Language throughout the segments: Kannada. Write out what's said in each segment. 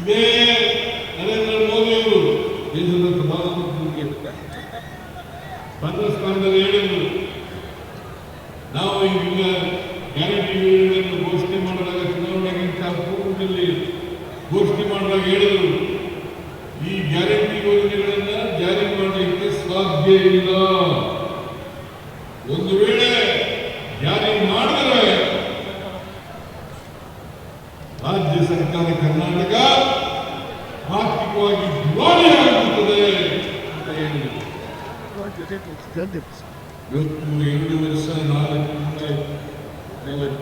ಇದೇ ನರೇಂದ್ರ ಮೋದಿ ಅವರು ದೇಶದ ಪ್ರಧಾನಮಂತ್ರಿಗೆ ಬಂದ ಸ್ಥಾನದಲ್ಲಿ ಹೇಳಿದ್ರು ನಾವು ಈಗ ಗ್ಯಾರಂಟಿ ಯೋಜನೆಯನ್ನು ಘೋಷಣೆ ಮಾಡಿದಾಗ ಚುನಾವಣೆಗಿಂತ ಪೂರ್ವದಲ್ಲಿ ಘೋಷಣೆ ಮಾಡಿದಾಗ ಹೇಳಿದರು ಈ ಗ್ಯಾರಂಟಿ ಯೋಜನೆಗಳನ್ನು ಜಾರಿ ಮಾಡಲಿಕ್ಕೆ ಸಾಧ್ಯ ಇಲ್ಲ. ಇವತ್ತು ಎಂಟು ವರ್ಷ ನಾಲ್ಕು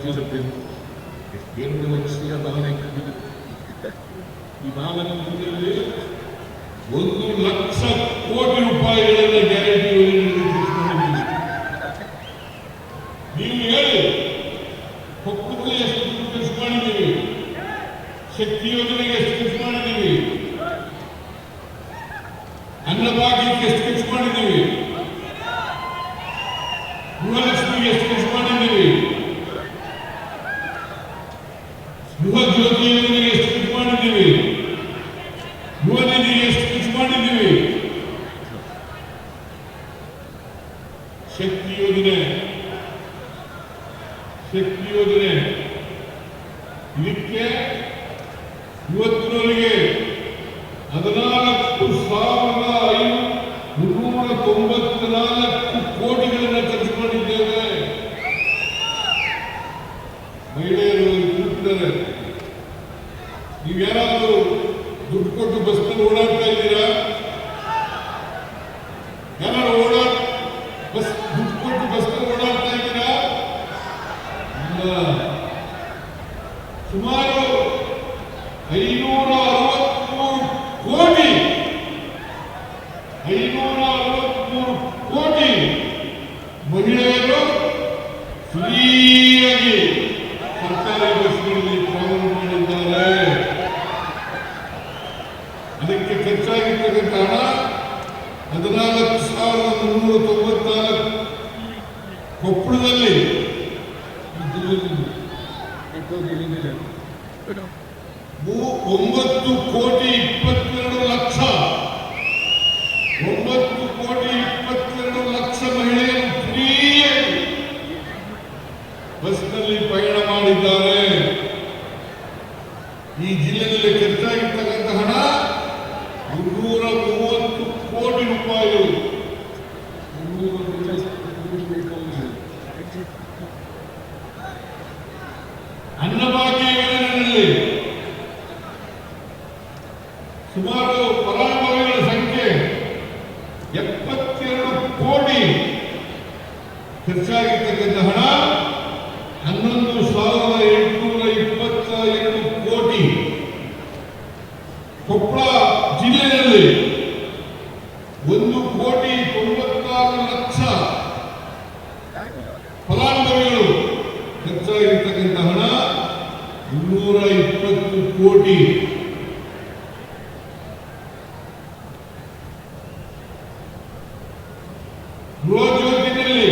ವರ್ಷಬೇಕು ಎಂಟು ವರ್ಷ ನಾಲ್ಕು ಈ ನಾಲ್ಕು ತಿಂಗಳಲ್ಲಿ ಒಂದು ಲಕ್ಷ ಕೋಟಿ ರೂಪಾಯಿಗಳನ್ನು ಗ್ಯಾರಂಟಿ ನೀವು ಹೇಳಿ ಕೊಪ್ಪಳದಲ್ಲಿ ಎಷ್ಟು ಖರ್ಚು ಮಾಡಿದ್ದೀವಿ ಶಕ್ತಿ ಯೋಜನೆಗೆ ಎಷ್ಟು ಖರ್ಚು ಮಾಡಿದ್ದೀವಿ ಅನ್ನಭಾಗ್ಯಕ್ಕೆ ಎಷ್ಟು ಖರ್ಚು ಮಾಡಿದ್ದೀವಿ ಮಾಡಿದ್ದೀವಿ ಯುವ ಜ್ಯೋತಿಯಲ್ಲಿ ಎಷ್ಟು ಖರ್ಚು ಮಾಡಿದ್ದೀವಿ ಗೃಹ ನಿಧಿಗೆ ಎಷ್ಟು ಖರ್ಚು ಮಾಡಿದ್ದೀವಿ ಶಕ್ತಿ ಯೋಜನೆ ಶಕ್ತಿ ಯೋಜನೆ ಇದಕ್ಕೆ ಇವತ್ತಿನವರೆಗೆ ಹದಿನಾಲ್ಕು ಸಾವಿರದ ಐದು ಮುನ್ನೂರ ತೊಂಬತ್ನಾಲ್ಕು ಕೋಟಿಗಳನ್ನು ಖರ್ಚು ಮಾಡಿದ್ದೇವೆ ಮಹಿಳೆಯರು ಕೂತಿದ್ದಾರೆ ನೀವು ಯಾರಾದರೂ ದುಡ್ಡು ಕೊಟ್ಟು ಬಸ್ನಲ್ಲಿ ಓಡಾಡ್ತಾ ಇದ್ದೀರಾ ಯಾರು ಓಡಾಡ್ ಬಸ್ ದುಡ್ಡು ಕೊಟ್ಟು ಬಸ್ನಲ್ಲಿ ಓಡಾಡ್ತಾ ಇದ್ದೀರಾ ಇಲ್ಲ ಸುಮಾರು ಐನೂರ ಅರವತ್ಮೂರು ಕೋಟಿ ಐನೂರ ಅರವತ್ಮೂರು ಕೋಟಿ ಮಹಿಳೆಯರು ಫ್ರೀಯಾಗಿ ಸರ್ಕಾರಿ ಬಸ್ಗಳಲ್ಲಿ ಪ್ರಯಾಣ ಮಾಡಿದ್ದಾರೆ ಅದಕ್ಕೆ ಖರ್ಚಾಗಿರ್ತಕ್ಕಂಥ ಹಣ ಹದಿನಾಲ್ಕು ಸಾವಿರದ ಮುನ್ನೂರ ತೊಂಬತ್ನಾಲ್ಕು ಕೊಪ್ಪಳದಲ್ಲಿ. ಒಂಬತ್ತು ಕೋಟಿ ಇಪ್ಪತ್ತೆರಡು ಲಕ್ಷ. ಒಂಬತ್ತು ಕೋಟಿ ಇಪ್ಪತ್ತೆರಡು ಲಕ್ಷ ಮಹಿಳೆಯರು ಫ್ರೀಯಾಗಿ ಬಸ್ನಲ್ಲಿ ಪಯಣ ಮಾಡಿದ್ದಾರೆ. ಈ ಜಿಲ್ಲೆಯಲ್ಲಿ ಸುಮಾರು ಫಲಾನುಭವಿಗಳ ಸಂಖ್ಯೆ ಎಪ್ಪತ್ತೆರಡು ಕೋಟಿ ಖರ್ಚಾಗಿರ್ತಕ್ಕಂಥ ಹಣ, ಹನ್ನೊಂದು ಸಾವಿರದ ಎಂಟುನೂರ ಇಪ್ಪತ್ತ ಎರಡು ಕೋಟಿ ಕೊಪ್ಪಳ ಜಿಲ್ಲೆಯಲ್ಲಿ ಒಂದು ಕೋಟಿ ತೊಂಬತ್ತಾರು ಲಕ್ಷ ಫಲಾನುಭವಿಗಳು ಖರ್ಚಾಗಿರ್ತಕ್ಕಂಥ ಹಣ, ಇನ್ನೂರ ಇಪ್ಪತ್ತು ಕೋಟಿ ಜ್ಯೋತಿನಲ್ಲಿ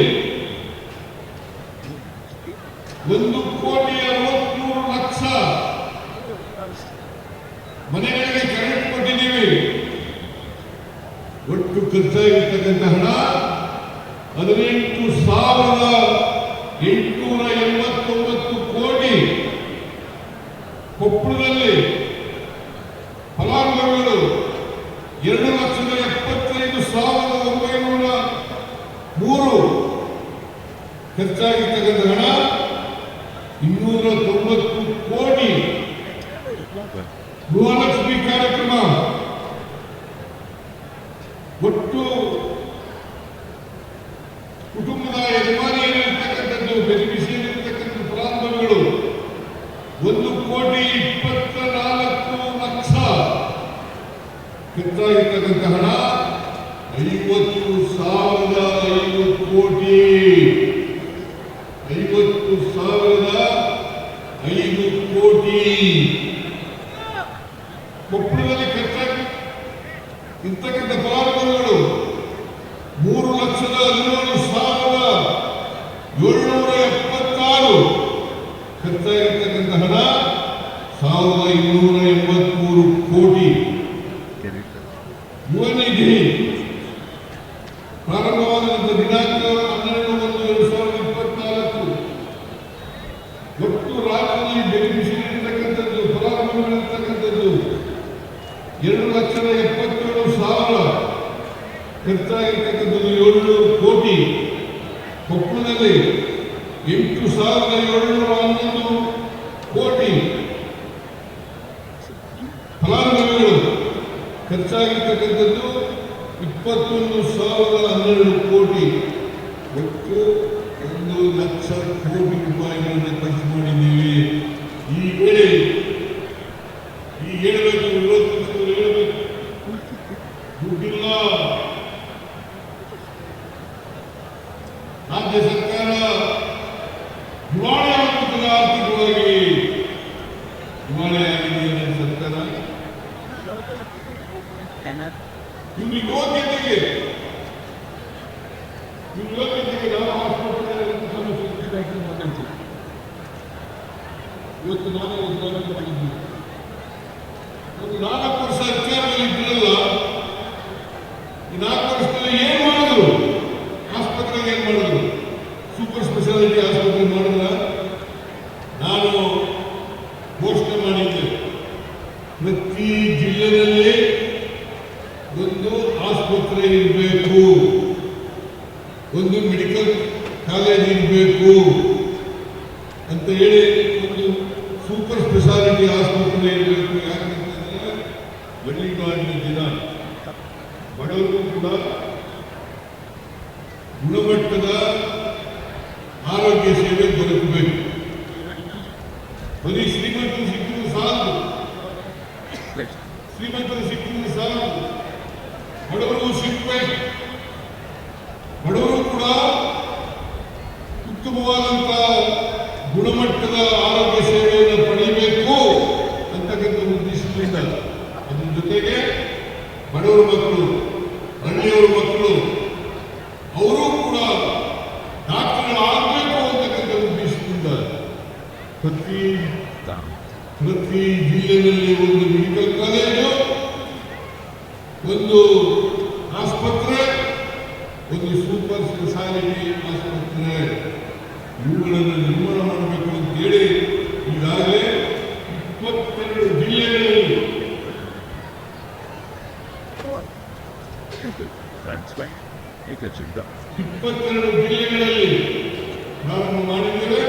ಒಂದು ಕೋಟಿ ಅರವತ್ಮೂರು ಲಕ್ಷ ಮನೆಗಳಿಗೆ ಕರೆಂಟ್ ಕೊಟ್ಟಿದ್ದೀವಿ. ಒಟ್ಟು ಖರ್ಚಾಗಿರ್ತಕ್ಕಂಥ ಹಣ ಹದಿನೆಂಟು ಸಾವಿರದ ಎಂಟುನೂರ ಎಂಬತ್ತೊಂಬತ್ತು ಕೋಟಿ ಕೊಪ್ಪಳದಲ್ಲಿ ಫಲಾನುಭವಿಗಳು ಎರಡು ಲಕ್ಷದ ಎಪ್ಪತ್ತೈದು ಸಾವಿರದ ಒಂಬೈನೂರ ಮೂರು ಖರ್ಚಾಗಿರ್ತಕ್ಕಂಥ ಹಣ ಇನ್ನೂರ ತೊಂಬತ್ತು ಕೋಟಿ ಗೃಹಲಕ್ಷ್ಮಿ ಕಾರ್ಯಕ್ರಮ. ಒಟ್ಟು ಕುಟುಂಬದ ಯಜಮಾನಿಯಲ್ಲಿರ್ತಕ್ಕಂಥದ್ದು, ಬೆನಿಫಿಷಿಯರಿರ್ತಕ್ಕಂಥ ಫಲಾನುಭವಿಗಳು ಒಂದು ಕೋಟಿ ಇಪ್ಪತ್ತ ನಾಲ್ಕು ಲಕ್ಷ. ಇರ್ತಕ್ಕಂಥ ಹಣ ಐವತ್ತು ಸಾವಿರದ ಐವತ್ತು ಕೋಟಿ ಐವತ್ತು ಸಾವಿರದ ಐದು ಕೋಟಿ ಕೊಪ್ಪಳದಲ್ಲಿ ಖರ್ಚಾಗಿ ಇರ್ತಕ್ಕಂಥ ಫಲಾನುಭವಿಗಳು ಮೂರು ಲಕ್ಷದ ಹದಿನೇಳು ಸಾವಿರದ ಏಳ್ನೂರ ಎಪ್ಪತ್ತಾರು. ಖರ್ಚಾಗಿರ್ತಕ್ಕಂಥ ಹಣ ಸಾವಿರದ ಇನ್ನೂರ ಎಂಬತ್ಮೂರು ಕೋಟಿ ಯುವ ನಿಧಿ ಪ್ರಾರಂಭವಾದಂಥ ದಿನಾಂಕ ಹನ್ನೆರಡು ಒಂದು ಎರಡು ಸಾವಿರದ ಇಪ್ಪತ್ನಾಲ್ಕು ಒಟ್ಟು ರಾಜ್ಯದಲ್ಲಿ ಬೆನಿಫಿಷರಿ ಇರ್ತಕ್ಕಂಥದ್ದು ಫಲಾನುಭವಿಗಳಿರ್ತಕ್ಕಂಥದ್ದು ಎರಡು ಲಕ್ಷದ ಎಪ್ಪತ್ತೇಳು ಸಾವಿರ ಖರ್ಚಾಗಿರ್ತಕ್ಕಂಥದ್ದು ಏಳ್ನೂರು ಕೋಟಿ ಕೊಪ್ಪಳದಲ್ಲಿ ಎಂಟು ಸಾವಿರದ ಏಳ್ನೂರ ಹನ್ನೊಂದು ಕೋಟಿ ಫಲಾನುಭವಿಗಳು ಖರ್ಚಾಗಿರ್ತಕ್ಕಂಥದ್ದು ಇಪ್ಪತ್ತೊಂದು ಸಾವಿರದ ಹನ್ನೆರಡು ಕೋಟಿ. ಒಟ್ಟು ಒಂದು ಲಕ್ಷ ಕೋಟಿ ರೂಪಾಯಿಗಳನ್ನು ದಿವಾಳಿ ಆಗಿದೆ ನಮ್ಮ ಸರ್ಕಾರ ಇವ್ರ ಯೋಗ್ಯತೆಗೆ ಇವ್ರ ಯೋಗ್ಯತೆಗೆ ನಾವು ಆಸ್ಪತ್ರೆಯಲ್ಲಿ ಸಮಸ್ಯೆ ಸೃಷ್ಟಿಯಾಗಿ ಮಾತಾಡ್ತೀವಿ ಇವತ್ತು ನಾನು ಉದ್ಘಾಟನೆ ಮಾಡಿದ್ದೀನಿ ಒಂದು ನಾಲ್ಕು ಇರಬೇಕು. ಒಂದು ಮೆಡಿಕಲ್ ಕಾಲೇಜ್ ಇರಬೇಕು ಅಂತ ಹೇಳಿ ಒಂದು ಸೂಪರ್ ಸ್ಪೆಷಾಲಿಟಿ ಆಸ್ಪತ್ರೆ ಇರಬೇಕು ಯಾಕಂತಂದ್ರೆ ಬಳ್ಳಿಗಾಡಿನ ದಿನ ಬಡವರು ಕೂಡ ಗುಣಮಟ್ಟದ ಆರೋಗ್ಯ ಸೇವೆ ದೊರಕಬೇಕು. ಗುಣಮಟ್ಟದ ಆರೋಗ್ಯ ಸೇವೆಯನ್ನು ಪಡೆಯಬೇಕು ಅಂತಕ್ಕಂಥ ಉದ್ದೇಶದಿಂದ. ಅದ್ರ ಜೊತೆಗೆ ಬಡವರ ಮಕ್ಕಳು, ಹಳ್ಳಿಯವರ ಮಕ್ಕಳು, ಅವರು ಕೂಡ ಡಾಕ್ಟರ್ಗಳಾಗಬೇಕು ಅಂತಕ್ಕಂಥ ಉದ್ದೇಶದಿಂದ ಪ್ರತಿ ಪ್ರತಿ ಜಿಲ್ಲೆಯಲ್ಲಿ ಒಂದು ಮೆಡಿಕಲ್ ಕಾಲೇಜು ಒಂದು ಆಸ್ಪತ್ರೆ ಒಂದು ಸೂಪರ್ ಸ್ಪೆಷಾಲಿಟಿ ಆಸ್ಪತ್ರೆ ಇವುಗಳನ್ನು ನಿರ್ಮಾಣ ಮಾಡಬೇಕು ಅಂತೇಳಿ ಈಗಾಗಲೇ ಇಪ್ಪತ್ತೆರಡು ಜಿಲ್ಲೆಗಳಲ್ಲಿ ಇಪ್ಪತ್ತೆರಡು ಜಿಲ್ಲೆಗಳಲ್ಲಿ ನಾವು ಮಾಡಿದ್ದೇವೆ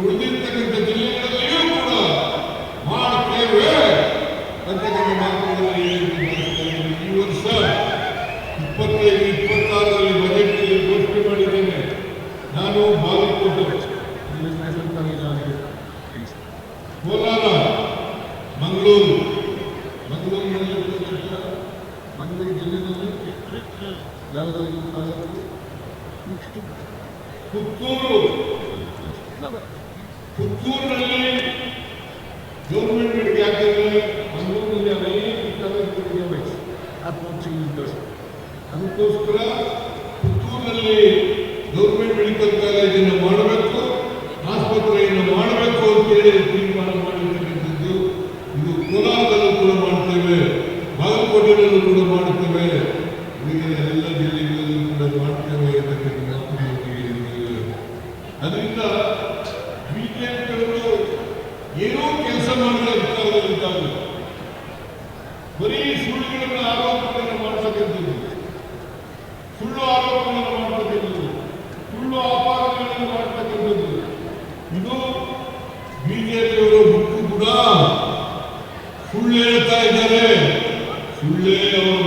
ಉಳಿದಿರ್ತಕ್ಕಂಥ ಜಿಲ್ಲೆಗಳಲ್ಲಿಯೂ ಕೂಡ ಮಾಡುತ್ತೇವೆ ಅಂತಕ್ಕಂಥ ಮಾತುಗಳಲ್ಲಿ. ಈ ವರ್ಷ ಇಪ್ಪತ್ತೈದು ಇಪ್ಪತ್ತಾರರಲ್ಲಿ ಬಜೆಟ್ನಲ್ಲಿ ಘೋಷಣೆ ಮಾಡಿದ್ದೇನೆ ನಾನು ಬಾಗಲಕೋಟೆ ಪುತ್ತೂರು. ಪುತ್ತೂರಿನಲ್ಲಿ ಗೌರ್ಮೆಂಟ್ ಅಪ್ರೋಚಿಂಗ್ ಅದಕ್ಕೋಸ್ಕರ ಪುತ್ತೂರಿನಲ್ಲಿ ಗೌರ್ಮೆಂಟ್ ಮೆಡಿಕಲ್ ಕಾಲೇಜನ್ನು ಮಾಡಬೇಕು ಆಸ್ಪತ್ರೆಯನ್ನು ಮಾಡಬೇಕು ಅಂತೇಳಿ ಕೆಲಸ ಮಾಡಿದ ಅಧಿಕಾರದಲ್ಲಿದ್ದಾಗ ಬರೀ ಸುಳ್ಳುಗಳನ್ನು ಆರೋಪಗಳನ್ನು ಮಾಡ್ತಕ್ಕಂಥದ್ದು ಸುಳ್ಳು ಆರೋಪಗಳನ್ನು ಮಾಡ್ತಕ್ಕಂಥದ್ದು ಸುಳ್ಳು ಆಪಾದನೆಗಳನ್ನು ಮಾಡ್ತಕ್ಕಂಥದ್ದು ಇದು ಬಿಜೆಪಿಯವರು ಮುಕ್ಕು ಕೂಡ ಸುಳ್ಳು ಹೇಳ್ತಾ ಇದ್ದಾರೆ. ಸುಳ್ಳೇ ಅವರ